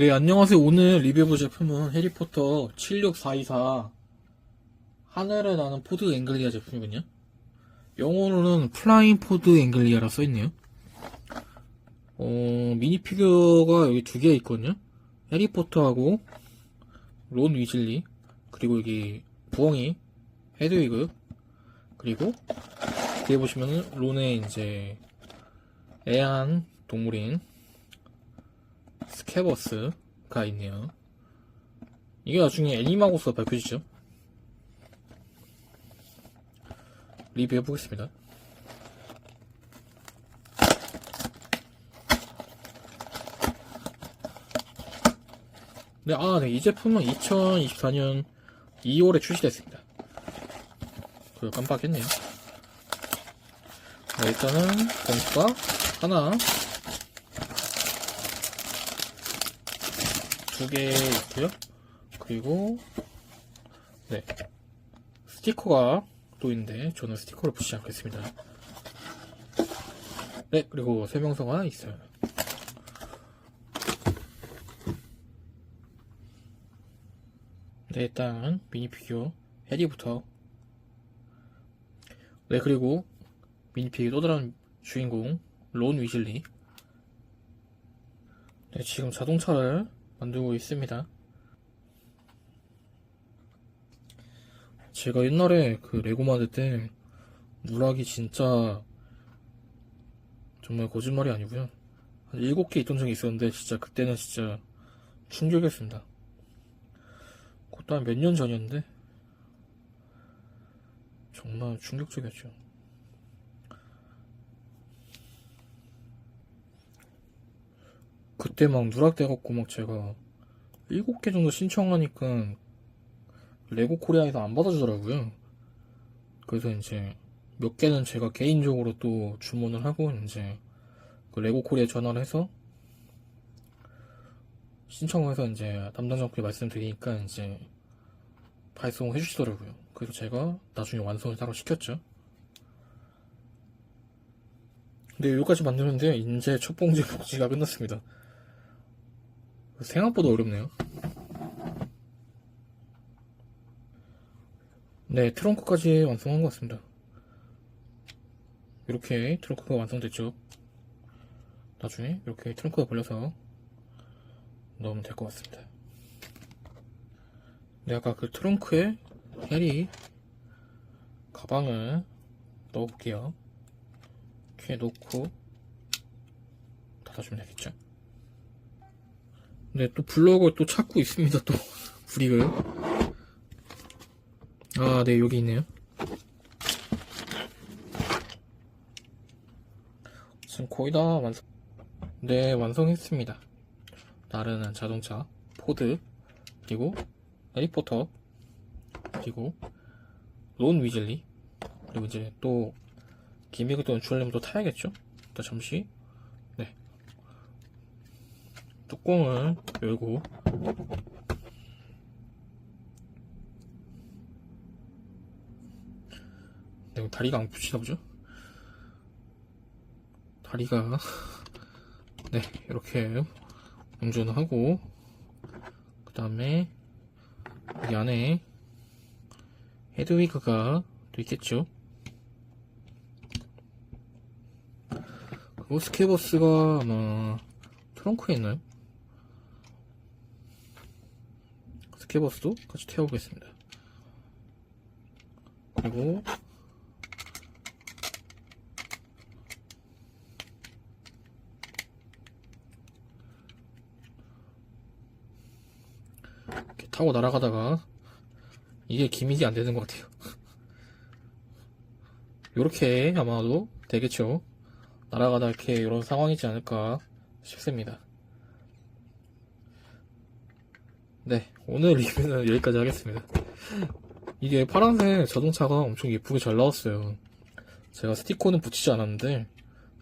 네, 안녕하세요. 오늘 리뷰해볼 제품은 해리포터 76424 하늘을 나는 포드 앵글리아 제품이거든요. 영어로는 플라잉 포드 앵글리아라 써있네요. 어, 미니 피규어가 여기 두 개 있거든요. 해리포터하고 론 위즐리 그리고 여기 부엉이 헤드위그 그리고 뒤에 보시면은 론의 이제 애완 동물인 스캐버스가 있네요. 이게 나중에 애니마고스가 밝혀지죠. 리뷰해 보겠습니다. 네, 아, 네, 이 제품은 2024년 2월에 출시됐습니다. 그 깜빡했네요. 네, 일단은 공수가 하나, 두 개 있고요. 그리고 네 스티커가 또 있는데 저는 스티커를 붙이지 않겠습니다. 네 그리고 설명서가 있어요. 네 일단 미니 피규어 해리부터 네 그리고 미니 피규어 또 다른 주인공 론 위즐리 네 지금 자동차를 만들고 있습니다. 제가 옛날에 그 레고 만들 때 누락이 진짜 정말 거짓말이 아니고요. 한 7개 있던 적이 있었는데 진짜 그때는 진짜 충격이었습니다. 그것도 한 몇 년 전이었는데 정말 충격적이었죠. 그때 막 누락돼갖고 막 제가 7개 정도 신청하니까 레고 코리아에서 안 받아주더라고요. 그래서 이제 몇 개는 제가 개인적으로 또 주문을 하고 이제 그 레고 코리아에 전화를 해서 신청해서 이제 담당자분께 말씀드리니까 이제 발송을 해주시더라고요. 그래서 제가 나중에 완성을 따로 시켰죠. 근데 여기까지 만드는데 이제 첫 봉지 복지가 끝났습니다. 생각보다 어렵네요. 네, 트렁크까지 완성한 것 같습니다. 이렇게 트렁크가 완성됐죠. 나중에 이렇게 트렁크가 걸려서 넣으면 될 것 같습니다. 네, 아까 그 트렁크에 해리 가방을 넣어볼게요. 이렇게 놓고 닫아주면 되겠죠. 네, 또 블럭을 또 찾고 있습니다, 또. 브릭을. 아, 네, 여기 있네요. 지금 거의 다 완성, 네, 완성했습니다. 나르는 자동차, 포드, 그리고 해리포터, 그리고 론 위즐리, 그리고 이제 또 기믹을 또 연출하려면 또 타야겠죠? 일단 잠시 네 뚜껑을 열고 네, 다리가 안 붙이나 보죠? 다리가 네 이렇게 운전을 하고 그 다음에 여기 안에 헤드위그가 또 있겠죠? 그리고 스케버스가 아마 트렁크에 있나요? 스케버스도 같이 태워보겠습니다. 그리고 이렇게 타고 날아가다가 이게 기믹이 안 되는 것 같아요. 이렇게 아마도 되겠죠. 날아가다 이렇게 이런 상황이지 않을까 싶습니다. 네, 오늘 리뷰는 여기까지 하겠습니다. 이게 파란색 자동차가 엄청 예쁘게 잘 나왔어요. 제가 스티커는 붙이지 않았는데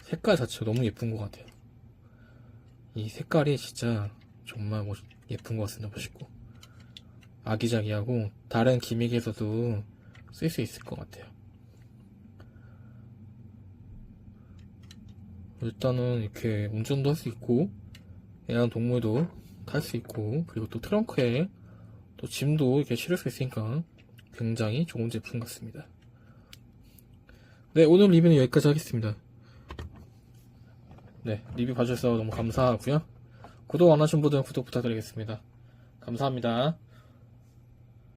색깔 자체가 너무 예쁜 것 같아요. 이 색깔이 진짜 정말 멋, 예쁜 것 같습니다. 멋있고 아기자기하고 다른 기믹에서도 쓸 수 있을 것 같아요. 일단은 이렇게 운전도 할 수 있고 애완 동물도 탈 수 있고 그리고 또 트렁크에 또 짐도 이렇게 실을 수 있으니까 굉장히 좋은 제품 같습니다. 네, 오늘 리뷰는 여기까지 하겠습니다. 네, 리뷰 봐주셔서 너무 감사하고요. 구독 안 하신 분들은 구독 부탁드리겠습니다. 감사합니다.